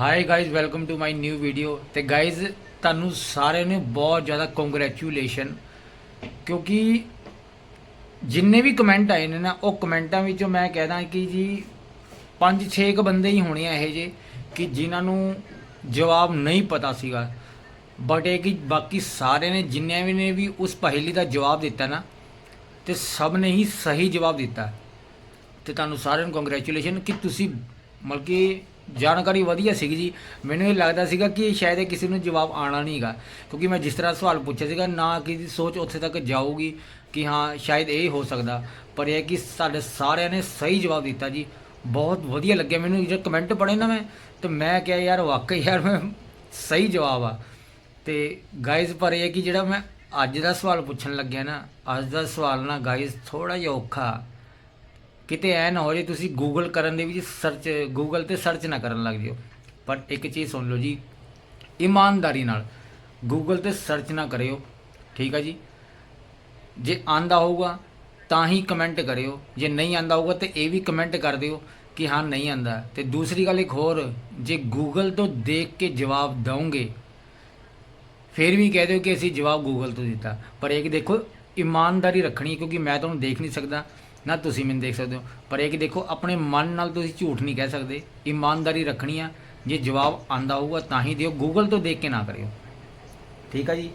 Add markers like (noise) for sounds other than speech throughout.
Hi guys welcome to my new video ਤੇ guys ਤੁਹਾਨੂੰ ਸਾਰਿਆਂ ਨੂੰ ਬਹੁਤ ਜ਼ਿਆਦਾ ਕੰਗ੍ਰੈਚੁਲੇਸ਼ਨ ਕਿਉਂਕਿ ਜਿੰਨੇ ਵੀ ਕਮੈਂਟ ਆਏ ਨੇ ਨਾ, ਉਹ ਕਮੈਂਟਾਂ ਵਿੱਚੋਂ ਮੈਂ ਕਹਿਦਾ ਕਿ ਜੀ 5-6 ਕ ਬੰਦੇ ਹੀ ਹੋਣੇ ਆ ਇਹ ਜੇ ਕਿ ਜਿਨ੍ਹਾਂ ਨੂੰ ਜਵਾਬ ਨਹੀਂ ਪਤਾ ਸੀਗਾ। ਬਟ ਇਹ ਕਿ ਬਾਕੀ ਸਾਰਿਆਂ ਨੇ ਜਿੰਨਿਆਂ ਵੀ ਨੇ ਵੀ ਉਸ ਪਹੇਲੀ ਦਾ ਜਵਾਬ ਦਿੱਤਾ ਨਾ, ਤੇ ਸਭ ਨੇ ਹੀ ਸਹੀ ਜਵਾਬ ਦਿੱਤਾ। ਤੇ ਤੁਹਾਨੂੰ ਸਾਰਿਆਂ ਨੂੰ ਕੰਗ੍ਰੈਚੁਲੇਸ਼ਨ ਕਿ ਤੁਸੀਂ ਮਤਲਬ ਕਿ ਜਾਣਕਾਰੀ ਵਧੀਆ ਸੀਗੀ ਜੀ। ਮੈਨੂੰ ਇਹ ਲੱਗਦਾ ਸੀਗਾ ਕਿ ਸ਼ਾਇਦ ਇਹ ਕਿਸੇ ਨੂੰ ਜਵਾਬ ਆਣਾ ਨਹੀਂਗਾ ਕਿਉਂਕਿ ਮੈਂ ਜਿਸ ਤਰ੍ਹਾਂ ਸਵਾਲ ਪੁੱਛਿਆ ਸੀਗਾ, ਨਾ ਕਿਸੇ ਦੀ ਸੋਚ ਉੱਥੇ ਤੱਕ ਜਾਊਗੀ ਕਿ ਹਾਂ, ਸ਼ਾਇਦ ਇਹ ਹੋ ਸਕਦਾ। ਪਰ ਇਹ ਹੈ ਕਿ ਸਾਡੇ ਸਾਰਿਆਂ ਨੇ ਸਹੀ ਜਵਾਬ ਦਿੱਤਾ ਜੀ। ਬਹੁਤ ਵਧੀਆ ਲੱਗਿਆ ਮੈਨੂੰ। ਜਦ ਕਮੈਂਟ ਪੜ੍ਹੇ ਨਾ ਮੈਂ, ਤੇ ਮੈਂ ਕਿਹਾ ਯਾਰ ਵਾਕਈ ਯਾਰ ਮੈਂ ਸਹੀ ਜਵਾਬ ਆ। ਤੇ ਗਾਇਜ਼ ਪਰ ਇਹ ਹੈ ਕਿ ਜਿਹੜਾ ਮੈਂ ਅੱਜ ਦਾ ਸਵਾਲ ਪੁੱਛਣ ਲੱਗਿਆ ਨਾ, ਅੱਜ ਦਾ ਸਵਾਲ ਨਾ ਗਾਇਜ਼ ਥੋੜਾ ਜਿਹਾ ਔਖਾ। ਕਿਤੇ ਐ ਨਾ ਹੋ ਜੇ ਤੁਸੀਂ ਗੂਗਲ ਕਰਨ ਦੇ ਵਿੱਚ ਸਰਚ ਗੂਗਲ ਤੇ ਸਰਚ ਨਾ ਕਰਨ ਲੱਗ ਜਿਓ। ਪਰ ਇੱਕ ਚੀਜ਼ ਸੁਣ ਲਓ ਜੀ, ਇਮਾਨਦਾਰੀ ਨਾਲ ਗੂਗਲ ਤੇ ਸਰਚ ਨਾ ਕਰਿਓ, ਠੀਕ ਆ ਜੀ? ਜੇ ਆਂਦਾ ਹੋਊਗਾ, ਤਾਂ ਹੀ ਕਮੈਂਟ ਕਰਿਓ। ਜੇ ਨਹੀਂ ਆਂਦਾ ਹੋਊਗਾ, ਤੇ ਇਹ ਵੀ ਕਮੈਂਟ ਕਰ ਦਿਓ ਕਿ ਹਾਂ, ਨਹੀਂ ਆਂਦਾ। ਤੇ ਦੂਸਰੀ ਗੱਲ ਇੱਕ ਹੋਰ, ਜੇ ਗੂਗਲ ਤੋਂ ਦੇਖ ਕੇ ਜਵਾਬ ਦਵੋਗੇ ਫਿਰ ਵੀ ਕਹਿ ਦਿਓ ਕਿ ਅਸੀਂ ਜਵਾਬ ਗੂਗਲ ਤੋਂ ਦਿੱਤਾ। ਪਰ ਇਹ ਕਿ ਦੇਖੋ, ਇਮਾਨਦਾਰੀ ਰੱਖਣੀ ਕਿਉਂਕਿ ਮੈਂ ਤੁਹਾਨੂੰ ਦੇਖ ਨਹੀਂ ਸਕਦਾ। ਨਾ ਤੁਸੀਂ ਮੈਨੂੰ ਦੇਖ ਸਕਦੇ ਹੋ ਪਰ ਇਹ ਕਿ ਦੇਖੋ ਆਪਣੇ ਮਨ ਨਾਲ ਤੁਸੀਂ ਝੂਠ ਨਹੀਂ ਕਹਿ ਸਕਦੇ ਇਮਾਨਦਾਰੀ ਰੱਖਣੀ ਆ ਜੇ ਜਵਾਬ ਆਂਦਾ ਹੋਊਗਾ ਤਾਂ ਹੀ ਦਿਓ ਗੂਗਲ ਤੋਂ ਦੇਖ ਕੇ ਨਾ ਕਰਿਓ। ਠੀਕ ਆ ਜੀ?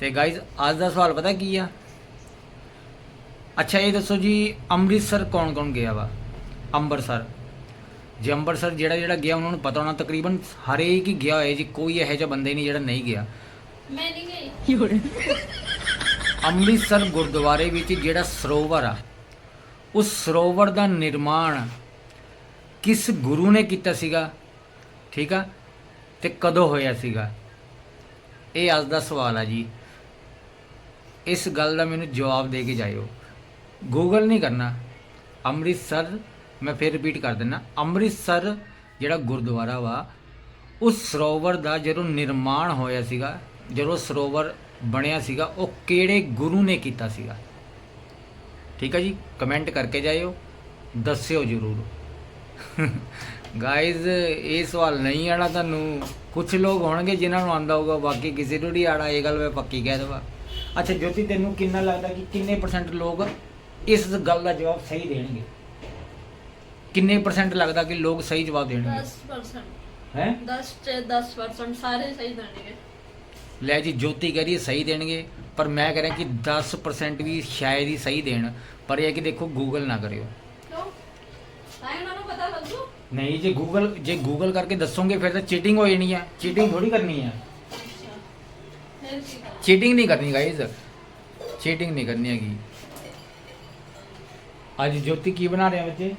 ਤੇ ਗਾਇਜ਼ ਅੱਜ ਦਾ ਸਵਾਲ ਪਤਾ ਕੀ ਆ? ਅੱਛਾ ਇਹ ਦੱਸੋ ਜੀ ਅੰਮ੍ਰਿਤਸਰ ਕੌਣ ਕੌਣ ਗਿਆ ਵਾ? ਅੰਮ੍ਰਿਤਸਰ ਜੇ ਅੰਮ੍ਰਿਤਸਰ ਜਿਹੜਾ ਜਿਹੜਾ ਗਿਆ ਉਹਨਾਂ ਨੂੰ ਪਤਾ ਹੋਣਾ ਤਕਰੀਬਨ ਹਰੇਕ ਹੀ ਗਿਆ ਹੋਇਆ ਜੀ ਕੋਈ ਇਹੋ ਜਿਹਾ ਬੰਦਾ ਹੀ ਨਹੀਂ ਜਿਹੜਾ ਨਹੀਂ ਗਿਆ। ਮੈਂ ਨਹੀਂ ਗਈ। ਅੰਮ੍ਰਿਤਸਰ ਗੁਰਦੁਆਰੇ ਵਿੱਚ ਜਿਹੜਾ ਸਰੋਵਰ ਆ ਉਸ ਸਰੋਵਰ ਦਾ ਨਿਰਮਾਣ ਕਿਸ ਗੁਰੂ ਨੇ ਕੀਤਾ ਸੀਗਾ? ਠੀਕ ਆ? ਤੇ ਕਦੋਂ ਹੋਇਆ ਸੀਗਾ? ਇਹ ਅੱਜ ਦਾ ਸਵਾਲ ਆ ਜੀ। ਇਸ ਗੱਲ ਦਾ ਮੈਨੂੰ ਜਵਾਬ ਦੇ ਕੇ ਜਾਇਓ। ਗੂਗਲ ਨਹੀਂ ਕਰਨਾ। ਅੰਮ੍ਰਿਤਸਰ, ਮੈਂ ਫਿਰ ਰਿਪੀਟ ਕਰ ਦਿੰਦਾ ਅੰਮ੍ਰਿਤਸਰ, ਜਿਹੜਾ ਗੁਰਦੁਆਰਾ ਵਾ, ਉਸ ਸਰੋਵਰ ਦਾ ਜਦੋਂ ਨਿਰਮਾਣ ਹੋਇਆ ਸੀਗਾ, ਜਦੋਂ ਸਰੋਵਰ ਬਣਿਆ ਸੀਗਾ, ਉਹ ਕਿਹੜੇ ਗੁਰੂ ਨੇ ਕੀਤਾ ਸੀਗਾ? ਠੀਕ ਹੈ ਜੀ? ਕਮੈਂਟ ਕਰਕੇ ਜਾਇਓ। ਦੱਸਿਓ ਜਰੂਰ। ਗਾਇਜ਼ ਇਹ ਸਵਾਲ ਨਹੀਂ ਆਣਾ ਤੁਹਾਨੂੰ। ਕੁਝ ਲੋਕ ਹੋਣਗੇ ਜਿਨ੍ਹਾਂ ਨੂੰ ਆਂਦਾ ਹੋਊਗਾ ਬਾਕੀ ਕਿਸੇ ਨੂੰ ਨਹੀਂ ਆਣਾ ਇਹ ਗੱਲ ਮੈਂ ਪੱਕੀ ਕਹਿ ਦਵਾਂ। ਅੱਛਾ ਜੋਤੀ ਤੈਨੂੰ ਕਿੰਨਾ ਲੱਗਦਾ ਕਿ ਕਿੰਨੇ ਪਰਸੈਂਟ ਲੋਕ ਇਸ ਗੱਲ ਦਾ ਜਵਾਬ ਸਹੀ ਦੇਣਗੇ? ਕਿੰਨੇ ਪਰਸੈਂਟ ਲੱਗਦਾ ਕਿ ਲੋਕ ਸਹੀ ਜਵਾਬ ਦੇਣਗੇ? 10% ਹੈ? 10 ਚ 10% ਸਾਰੇ ਸਹੀ ਦੇਣਗੇ। ਲੈ ਜੀ ਜੋਤੀ ਕਹਿ ਰਹੀ ਸਹੀ ਦੇਣਗੇ। ਪਰ ਮੈਂ ਕਹਿ ਰਿਹਾ ਕਿ 10% ਵੀ ਸ਼ਾਇਦ ਹੀ ਸਹੀ ਦੇਣ। ਪਰ ਇਹ ਹੈ ਕਿ ਦੇਖੋ ਗੂਗਲ ਨਾ ਕਰਿਓ ਕਿਉਂ ਤਾਂ ਉਹਨਾਂ ਨੂੰ ਪਤਾ ਲੱਗੂ ਨਹੀਂ ਜੇ ਗੂਗਲ ਜੇ ਗੂਗਲ ਕਰਕੇ ਦੱਸੋਗੇ ਫਿਰ ਤਾਂ ਚੀਟਿੰਗ ਹੋ ਜਾਣੀ ਹੈ ਚੀਟਿੰਗ ਥੋੜੀ ਕਰਨੀ ਹੈ ਅੱਛਾ ਫਿਰ ਕੀ ਕਰਾਂ ਚੀਟਿੰਗ ਨਹੀਂ ਕਰਨੀ ਗਾਇਜ਼ ਚੀਟਿੰਗ ਨਹੀਂ ਕਰਨੀ ਹੈਗੀ ਅੱਜ ਜੋਤੀ ਕੀ ਬਣਾ ਰਿਹਾ ਬੱਚੇ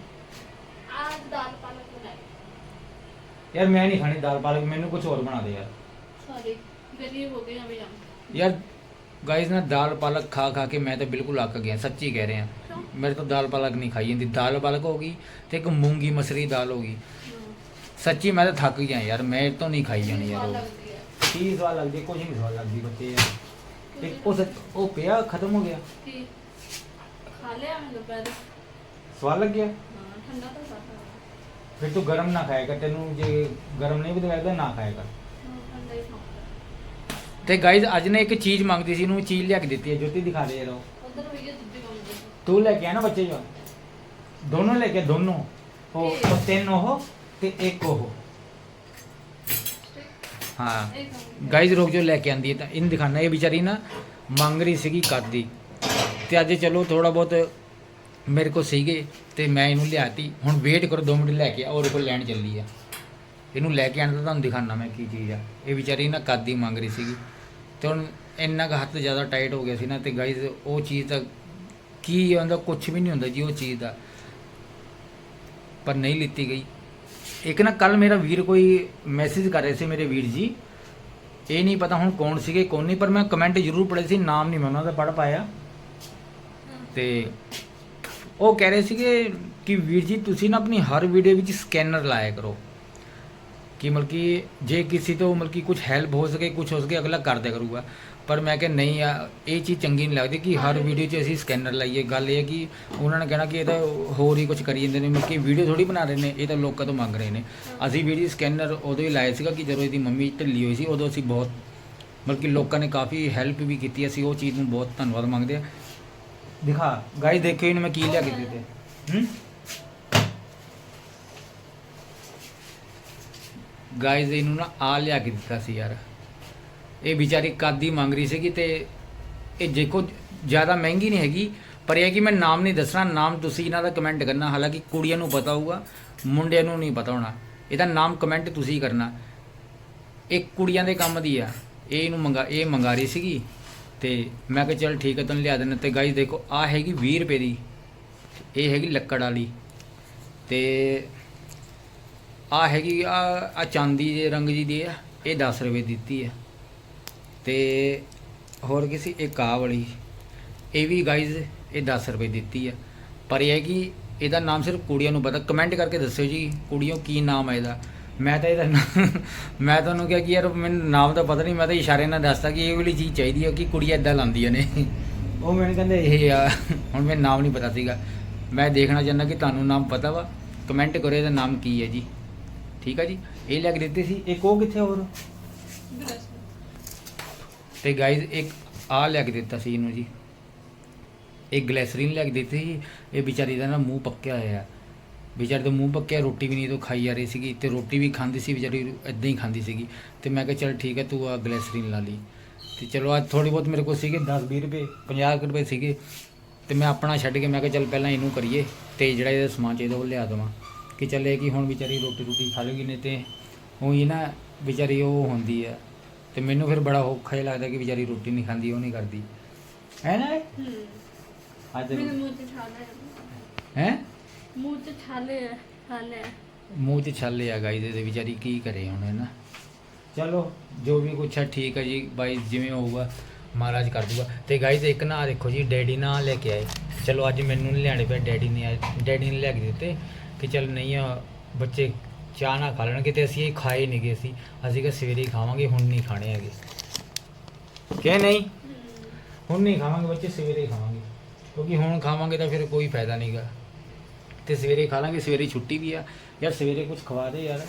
आज दाल पालक बनाई ਯਾਰ ਮੈਂ ਨਹੀਂ ਖਾਣੀ ਦਾਲ ਪਾਲਕ ਮੈਨੂੰ ਕੁਝ ਹੋਰ ਬਣਾ ਦੇ ਯਾਰ सॉरी गरीब हो गए अभी हम ਯਾਰ ਗਾਇਸ ਨਾ ਦਾਲ ਪਾਲਕ ਖਾ ਖਾ ਕੇ ਮੈਂ ਤਾਂ ਬਿਲਕੁਲ ਅੱਕ ਗਿਆ ਸੱਚੀ ਕਹਿ ਰਿਹਾ। ਮੇਰੇ ਤੋਂ ਦਾਲ ਪਾਲਕ ਨਹੀਂ ਖਾਈ ਜਾਂਦੀ। ਦਾਲ ਪਾਲਕ ਹੋ ਗਈ ਤੇ ਇੱਕ ਮੂੰਗੀ ਮਸਰੀ ਦਾਲ ਹੋ ਗਈ। ਸੱਚੀ ਮੈਂ ਤਾਂ ਥੱਕ ਗਿਆ ਯਾਰ ਮੈਂ ਤੋਂ ਨਹੀਂ ਖਾਈ ਜਾਣੀ ਯਾਰ ਕੀ ਲੱਗਦੀ ਕੁਝ ਨਹੀਂ ਸਵਾਲ ਲੱਗਦੀ ਖਤਮ ਹੋ ਗਿਆ? ਕੀ? ਖਾ ਫਿਰ ਤੂੰ ਗਰਮ ਨਾ ਖਾਏਗਾ ਤੈਨੂੰ ਜੇ ਗਰਮ ਨਹੀਂ ਵੀ ਲੱਗਦਾ ਨਾ ਖਾਏਗਾ ਤੇ ਗਾਈਜ਼ ਅੱਜ ਨੇ ਇੱਕ ਚੀਜ਼ ਮੰਗਦੀ ਸੀ ਇਹਨੂੰ ਚੀਜ਼ ਲਿਆ ਕੇ ਦਿੱਤੀ ਹੈ। ਜੋਤੀ ਦਿਖਾ ਦੇ ਯਾਰ ਤੂੰ ਲੈ ਕੇ ਆ ਨਾ ਬੱਚੇ ਜੋ ਦੋਨੋਂ ਲੈ ਕੇ ਦੋਨੋਂ। ਉਹ ਤਿੰਨ ਉਹ ਤੇ ਇੱਕ ਉਹ। ਹਾਂ। ਗਾਈਜ਼ ਰੋਕ ਜੋ ਲੈ ਕੇ ਆਂਦੀ ਹੈ ਤਾਂ। ਇਹਨੂੰ ਦਿਖਾਣਾ ਇਹ ਵਿਚਾਰੀ ਨਾ ਮੰਗ ਰਹੀ ਸੀਗੀ ਕਾਦੀ ਤੇ ਅੱਜ ਚਲੋ ਥੋੜਾ ਬਹੁਤ ਮੇਰੇ ਕੋਲ ਸੀਗੇ ਤੇ ਮੈਂ ਇਹਨੂੰ ਲਿਆਤੀ। ਹੁਣ ਵੇਟ ਕਰੋ 2 ਮਿੰਟ ਲੈ ਕੇ ਔਰ ਕੋਲ ਲੈਣ ਚੱਲੀ ਆ। ਇਹਨੂੰ ਲੈ ਕੇ ਆਣ ਤਾਂ ਤੁਹਾਨੂੰ ਦਿਖਾਣਾ ਮੈਂ ਕੀ ਚੀਜ਼ ਆ। ਇਹ ਵਿਚਾਰੀ ਨਾ ਕਾਦੀ ਮੰਗ ਰਹੀ ਸੀਗੀ। ਤੇ ਹੁਣ ਇੰਨਾ ਕੁ ਹੱਥ ਜ਼ਿਆਦਾ ਟਾਈਟ ਹੋ ਗਿਆ ਸੀ ਨਾ, ਤੇ ਗਾਈਜ਼ ਉਹ ਚੀਜ਼ ਤਾਂ ਕੀ ਹੁੰਦਾ ਕੁਝ ਵੀ ਨਹੀਂ ਹੁੰਦਾ ਜੀ ਉਹ ਚੀਜ਼ ਦਾ। ਪਰ ਨਹੀਂ ਲਿੱਤੀ ਗਈ। ਇੱਕ ਨਾ ਕੱਲ ਮੇਰਾ ਵੀਰ ਕੋਈ ਮੈਸੇਜ ਕਰ ਰਹੇ ਸੀ ਮੇਰੇ ਵੀਰ ਜੀ। ਇਹ ਨਹੀਂ ਪਤਾ ਹੁਣ ਕੌਣ ਸੀਗੇ, ਕੌਣ ਨਹੀਂ, ਪਰ ਮੈਂ ਕਮੈਂਟ ਜ਼ਰੂਰ ਪੜ੍ਹੇ ਸੀ, ਨਾਮ ਨਹੀਂ ਮੈਂ ਉਹਨਾਂ ਦਾ ਪੜ੍ਹ ਪਾਇਆ। ਤੇ ਉਹ ਕਹਿ ਰਹੇ ਸੀਗੇ ਕਿ ਵੀਰ ਜੀ ਤੁਸੀਂ ਨਾ ਆਪਣੀ ਹਰ ਵੀਡੀਓ ਵਿੱਚ ਸਕੈਨਰ ਲਾਇਆ ਕਰੋ। ਕਿ ਮਤਲਬ ਕਿ ਜੇ ਕਿਸੇ ਤੋਂ ਮਤਲਬ ਕਿ ਕੁਝ ਹੈਲਪ ਹੋ ਸਕੇ ਕੁਝ ਹੋ ਸਕੇ, ਅਗਲਾ ਕਰ ਕਰੂਗਾ। ਪਰ ਮੈਂ ਕਿਹਾ ਨਹੀਂ ਆ, ਇਹ ਚੀਜ਼ ਚੰਗੀ ਨਹੀਂ ਲੱਗਦੀ ਕਿ ਹਰ ਵੀਡੀਓ 'ਚ ਅਸੀਂ ਸਕੈਨਰ ਲਾਈਏ। ਗੱਲ ਇਹ ਹੈ ਕਿ ਉਹਨਾਂ ਨੇ ਕਹਿਣਾ ਕਿ ਇਹ ਤਾਂ ਹੋਰ ਹੀ ਕੁਝ ਕਰੀ ਜਾਂਦੇ ਨੇ, ਮਤਲਬ ਕਿ ਵੀਡੀਓ ਥੋੜੀ ਬਣਾ ਰਹੇ ਨੇ, ਇਹ ਤਾਂ ਲੋਕਾਂ ਤੋਂ ਮੰਗ ਰਹੇ ਨੇ। ਅਸੀਂ ਵੀਡੀਓ ਸਕੈਨਰ ਉਦੋਂ ਹੀ ਲਾਇਆ ਸੀਗਾ ਕਿ ਜਦੋਂ ਇਹਦੀ ਮੰਮੀ ਢਿੱਲੀ ਹੋਈ ਸੀ, ਉਦੋਂ ਅਸੀਂ ਬਹੁਤ ਮਤਲਬ ਕਿ ਲੋਕਾਂ ਨੇ ਕਾਫੀ ਹੈਲਪ ਵੀ ਕੀਤੀ ਅਸੀਂ ਉਹ ਚੀਜ਼ ਨੂੰ ਬਹੁਤ ਧੰਨਵਾਦ ਮੰਗਦੇ ਆ। ਦਿਖਾ ਗਾਇਸ ਦੇਖਿਓ ਇਹਨੂੰ ਮੈਂ ਕੀ ਲਿਆ ਕੇ ਦਿੱਤੇ। ਹੂੰ? ਗਾਇਸ ਇਹਨੂੰ ਨਾ ਆ ਲਿਆ ਕੇ ਦਿੱਤਾ ਸੀ ਯਾਰ। ਇਹ ਵਿਚਾਰੀ ਕਾਦੀ ਮੰਗ ਰਹੀ ਸੀਗੀ ਤੇ ਇਹ ਦੇਖੋ, ਜ਼ਿਆਦਾ ਮਹਿੰਗੀ ਨਹੀਂ ਹੈਗੀ, ਪਰ ਇਹ ਹੈ ਕਿ ਮੈਂ ਨਾਮ ਨਹੀਂ ਦੱਸਣਾ, ਨਾਮ ਤੁਸੀਂ ਇਹਨਾਂ ਦਾ ਕਮੈਂਟ ਕਰਨਾ। ਹਾਲਾਂਕਿ ਕੁੜੀਆਂ ਨੂੰ ਪਤਾ ਹੋਊਗਾ, ਮੁੰਡਿਆਂ ਨੂੰ ਨਹੀਂ ਪਤਾ ਹੋਣਾ। ਇਹਦਾ ਨਾਮ ਕਮੈਂਟ ਤੁਸੀਂ ਕਰਨਾ। ਇਹ ਕੁੜੀਆਂ ਦੇ ਕੰਮ ਦੀ ਆ। ਇਹ ਇਹਨੂੰ ਮੰਗਾ, ਇਹ ਮੰਗਾ ਰਹੀ ਸੀਗੀ ਤੇ ਮੈਂ ਕਿਹਾ ਚਲ ਠੀਕ ਹੈ ਤੁਹਾਨੂੰ ਲਿਆ ਦਿੰਦਾ। ਤੇ ਗਾਇਸ ਦੇਖੋ ਆ ਹੈਗੀ 20 ਰੁਪਏ ਦੀ। ਇਹ ਹੈਗੀ ਲੱਕੜ ਵਾਲੀ। ਤੇ ਆ ਹੈਗੀ ਆ ਆ ਚਾਂਦੀ ਦੇ ਰੰਗ ਜੀ ਦੀ ਆ, ਇਹ 10 ਰੁਪਏ ਦਿੱਤੀ ਆ। ਤੇ ਹੋਰ ਕਿਸੇ ਇੱਕ ਆਹ ਵਾਲੀ। ਇਹ ਵੀ ਗਾਈਜ਼ ਇਹ 10 ਰੁਪਏ ਦਿੱਤੀ ਆ। ਪਰ ਇਹ ਹੈ ਕਿ ਇਹਦਾ ਨਾਮ ਸਿਰਫ ਕੁੜੀਆਂ ਨੂੰ ਪਤਾ। ਕਮੈਂਟ ਕਰਕੇ ਦੱਸਿਓ ਜੀ, ਕੁੜੀਆਂ ਕੀ ਨਾਮ ਹੈ ਇਹਦਾ। ਮੈਂ ਤਾਂ ਇਹਦਾ ਨਾਂ- (laughs) ਮੈਂ ਤੁਹਾਨੂੰ ਕਿਹਾ ਕਿ ਯਾਰ ਮੈਨੂੰ ਨਾਮ ਦਾ ਪਤਾ ਨਹੀਂ, ਮੈਂ ਤਾਂ ਇਸ਼ਾਰੇ ਨਾਲ ਦੱਸਦਾ ਕਿ ਇਹ ਵਾਲੀ ਚੀਜ਼ ਚਾਹੀਦੀ ਹੈ ਕਿ ਕੁੜੀਆਂ ਇਦਾਂ ਲਾਉਂਦੀਆਂ ਨੇ। ਉਹ ਮੈਨੂੰ ਕਹਿੰਦੇ ਇਹ ਆ, ਹੁਣ ਮੈਨੂੰ ਨਾਮ ਨਹੀਂ ਪਤਾ ਸੀਗਾ। ਮੈਂ ਦੇਖਣਾ ਚਾਹੁੰਦਾ ਕਿ ਤੁਹਾਨੂੰ ਨਾਮ ਪਤਾ ਵਾ। ਕਮੈਂਟ ਕਰੋ ਇਹਦਾ ਨਾਮ ਕੀ ਹੈ ਜੀ। ਠੀਕ ਆ ਜੀ, ਇਹ ਲੈ ਕੇ ਦਿੱਤੇ ਸੀ, ਇੱਕ ਉਹ ਕਿੱਥੇ ਹੋਰ? ਤੇ ਗਾਇਜ਼ ਇੱਕ ਆ ਲੈ ਕੇ ਦਿੱਤਾ ਸੀ ਇਹਨੂੰ ਜੀ। ਇੱਕ ਗਲੈਸਰੀਨ ਲੈ ਕੇ ਦਿੱਤੀ ਸੀ, ਇਹ ਵਿਚਾਰੀ ਦਾ ਨਾ ਮੂੰਹ ਪੱਕਿਆ ਹੋਇਆ। ਹੈ। ਵਿਚਾਰੀ ਦਾ ਮੂੰਹ ਪੱਕਿਆ, ਰੋਟੀ ਵੀ ਨਹੀਂ ਤੋਂ ਖਾਈ ਜਾ ਰਹੀ ਸੀਗੀ, ਤੇ ਰੋਟੀ ਵੀ ਖਾਂਦੀ ਸੀ, ਵਿਚਾਰੀ ਇਦਾਂ ਹੀ ਖਾਂਦੀ ਸੀਗੀ। ਤੇ ਮੈਂ ਕਿਹਾ, ਚਲ ਠੀਕ ਹੈ ਤੂੰ ਆ ਗਲੈਸਰੀਨ ਲਾ ਲਈ। ਤੇ ਚਲੋ ਅੱਜ ਥੋੜੀ ਬਹੁਤ ਮੇਰੇ ਕੋਲ ਸੀਗੇ 10 20 ਰੁਪਏ 50 ਕੁ ਰੁਪਏ ਸੀਗੇ। ਤੇ ਮੈਂ ਆਪਣਾ ਛੱਡ ਕੇ, ਮੈਂ ਕਿਹਾ, ਚਲ ਪਹਿਲਾਂ ਇਹਨੂੰ ਕਰੀਏ, ਤੇ ਜਿਹੜਾ ਇਹਦਾ ਸਮਾਨ ਚਾਹੀਦਾ ਉਹ ਲਿਆ ਦੇਵਾਂ। ਕਿ ਚੱਲੇ ਕਿ ਹੁਣ ਵਿਚਾਰੀ ਰੋਟੀ ਰੋਟੀ ਖਾ ਲੇਗੀ ਨਹੀਂ ਤੇ ਉਹੀ ਨਾ ਵਿਚਾਰੀ ਉਹ ਹੁੰਦੀ ਆ। ਤੇ ਮੈਨੂੰ ਫਿਰ ਬੜਾ ਔਖਾ ਜਿਹਾ ਲੱਗਦਾ ਕਿ ਵਿਚਾਰੀ ਰੋਟੀ ਨਹੀਂ ਖਾਂਦੀ ਉਹ ਨਹੀਂ ਕਰਦੀ। ਹੈ ਨਾ? ਹੂੰ। ਅੱਜ ਮੇਰੇ ਮੂੰਹ ਤੇ ਛਾਲੇ ਹੈ। ਮੂੰਹ ਤੇ ਛਾਲੇ ਆ ਛਾਲੇ ਆ। ਮੂੰਹ 'ਚ ਛਾਲੇ ਆ ਗਾਈ ਦੇ ਵਿਚਾਰੀ ਕੀ ਕਰੇ ਹੁਣ ਹੈ ਨਾ? ਚਲੋ ਜੋ ਵੀ ਕੁਛ ਹੈ ਠੀਕ ਹੈ ਜੀ। ਬਾਈ ਜਿਵੇਂ ਹੋਊਗਾ ਮਹਾਰਾਜ ਕਰ ਦੂਗਾ। ਤੇ ਗਾਈਜ਼ ਇੱਕ ਨਾ ਆਹ ਦੇਖੋ ਜੀ ਡੈਡੀ ਨਾ ਲੈ ਕੇ ਆਏ। ਚਲੋ ਅੱਜ ਮੈਨੂੰ ਨਹੀਂ ਲਿਆਣੇ ਪਏ ਡੈਡੀ ਨੇ ਆਏ ਡੈਡੀ ਨੇ ਲੈ ਕੇ ਦਿੱਤੇ। ਕਿ ਚਲ ਨਹੀਂ ਆ ਬੱਚੇ ਚਾਹ ਨਾ ਖਾ ਲੈਣਗੇ ਤੇ ਅਸੀਂ ਇਹ ਖਾਏ ਨਹੀਂ ਗਏ ਸੀ ਅਸੀਂ ਕਿ ਸਵੇਰੇ ਹੀ ਖਾਵਾਂਗੇ ਹੁਣ ਨਹੀਂ ਖਾਣੇ ਹੈਗੇ। ਕਿ ਨਹੀਂ? ਹੁਣ ਨਹੀਂ ਖਾਵਾਂਗੇ ਬੱਚੇ ਸਵੇਰੇ ਹੀ ਖਾਵਾਂਗੇ। ਕਿਉਂਕਿ ਹੁਣ ਖਾਵਾਂਗੇ ਤਾਂ ਫਿਰ ਕੋਈ ਫਾਇਦਾ ਨਹੀਂਗਾ ਤੇ ਸਵੇਰੇ ਖਾ ਲਾਂਗੇ ਸਵੇਰੇ ਛੁੱਟੀ ਵੀ ਆ। ਯਾਰ ਸਵੇਰੇ ਕੁਝ ਖਵਾ ਦੇ ਯਾਰ।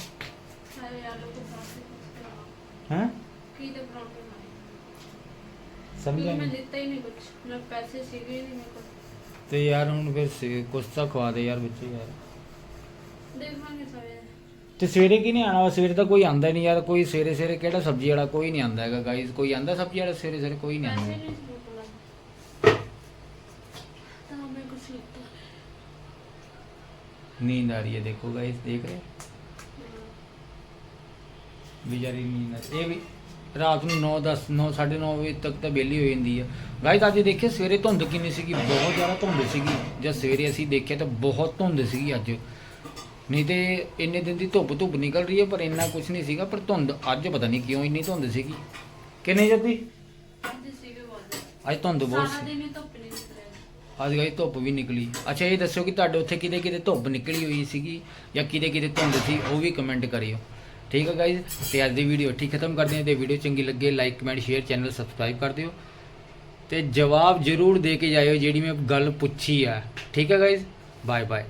ਹੈਂ? ਕੀ ਦੇ ਪਰਾਂਠੇ ਬਣਾਏ ਸਮਝਿਆ ਮੈਂ ਦਿੱਤਾ ਹੀ ਨਹੀਂ ਕੁਝ ਮੈਂ ਪੈਸੇ ਸੀਗੇ ਨਹੀਂ ਮੇਰੇ ਕੋਲ। ਤੇ ਯਾਰ ਹੁਣ ਫਿਰ ਕੁਛ ਤਾਂ ਖਵਾ ਦੇ ਯਾਰ ਬੱਚੇ ਯਾਰ। ਸਵੇਰੇ। ਤੇ ਸਵੇਰੇ ਕੀ ਨਹੀਂ ਆਣਾ ਵਾ? ਸਵੇਰੇ ਤਾਂ ਕੋਈ ਆਂਦਾ ਨਹੀਂ ਯਾਰ ਕੋਈ ਸਵੇਰੇ ਸਵੇਰੇ ਕਿਹੜਾ ਸਬਜ਼ੀ ਵਾਲਾ ਕੋਈ ਨਹੀਂ ਆਂਦਾ ਹੈਗਾ ਗਾਈਜ਼ ਕੋਈ ਆਂਦਾ ਸਬਜ਼ੀ ਵਾਲਾ ਸਵੇਰੇ ਸਵੇਰੇ ਕੋਈ ਨਹੀਂ ਪੈਸੇ ਆਂਦਾ ਨਹੀਂ ਸੀ ਮੇਰੇ ਕੋਲ ਤਾਂ ਮੈਂ ਨੀਂਦ ਆ ਰਹੀ ਹੈ ਦੇਖੋ ਗਾਈਜ਼ ਦੇਖ ਰਹੇ ਵਿਚਾਰੀ ਨੀਂਦ ਆ ਇਹ ਵੀ ਰਾਤ ਨੂੰ 9 10 9 9:30 ਵਜੇ ਤੱਕ ਤਾਂ ਵਿਹਲੀ ਹੋ ਜਾਂਦੀ ਆ। ਗਾਈਜ਼ ਅੱਜ ਦੇਖਿਆ ਸਵੇਰੇ ਧੁੰਦ ਕਿੰਨੀ ਸੀਗੀ ਬਹੁਤ ਜ਼ਿਆਦਾ ਧੁੰਦ ਸੀਗੀ। ਜਦ ਸਵੇਰੇ ਅਸੀਂ ਦੇਖਿਆ ਤਾਂ ਬਹੁਤ ਧੁੰਦ ਸੀਗੀ ਅੱਜ। ਨਹੀਂ ਤੇ ਇੰਨੇ ਦਿਨ ਦੀ ਧੁੱਪ ਧੁੱਪ ਨਿਕਲ ਰਹੀ ਹੈ ਪਰ ਇੰਨਾ ਕੁਝ ਨਹੀਂ ਸੀਗਾ ਪਰ ਧੁੰਦ ਅੱਜ ਪਤਾ ਨਹੀਂ ਕਿਉਂ ਇੰਨੀ ਧੁੰਦ ਸੀਗੀ। ਕਿੰਨੇ ਜੱਦੀ ਅੱਜ ਧੁੰਦ ਬਹੁਤ ਸੀ। ਅੱਜ ਗਾਈ ਧੁੱਪ ਵੀ ਨਿਕਲੀ। ਅੱਛਾ ਇਹ ਦੱਸੋ ਕਿ ਤੁਹਾਡੇ ਉੱਥੇ ਕਿਤੇ ਕਿਤੇ ਧੁੱਪ ਨਿਕਲੀ ਹੋਈ ਸੀਗੀ ਜਾਂ ਕਿਤੇ ਕਿਤੇ ਧੁੰਦ ਸੀ ਉਹ ਵੀ ਕਮੈਂਟ ਕਰਿਓ। ਠੀਕ ਹੈ ਗਾਈਜ਼ ਤੇ ਅੱਜ ਦੀ ਵੀਡੀਓ ਇੱਥੇ ਖਤਮ ਕਰਦੇ ਹਾਂ ਤੇ ਵੀਡੀਓ ਚੰਗੀ ਲੱਗੇ like comment share channel subscribe ਕਰ ਦਿਓ। ਤੇ ਜਵਾਬ ਜ਼ਰੂਰ ਦੇ ਕੇ ਜਾਇਓ ਜਿਹੜੀ ਮੈਂ ਗੱਲ ਪੁੱਛੀ ਆ। ਠੀਕ ਹੈ ਗਾਈਜ਼ ਬਾਏ ਬਾਏ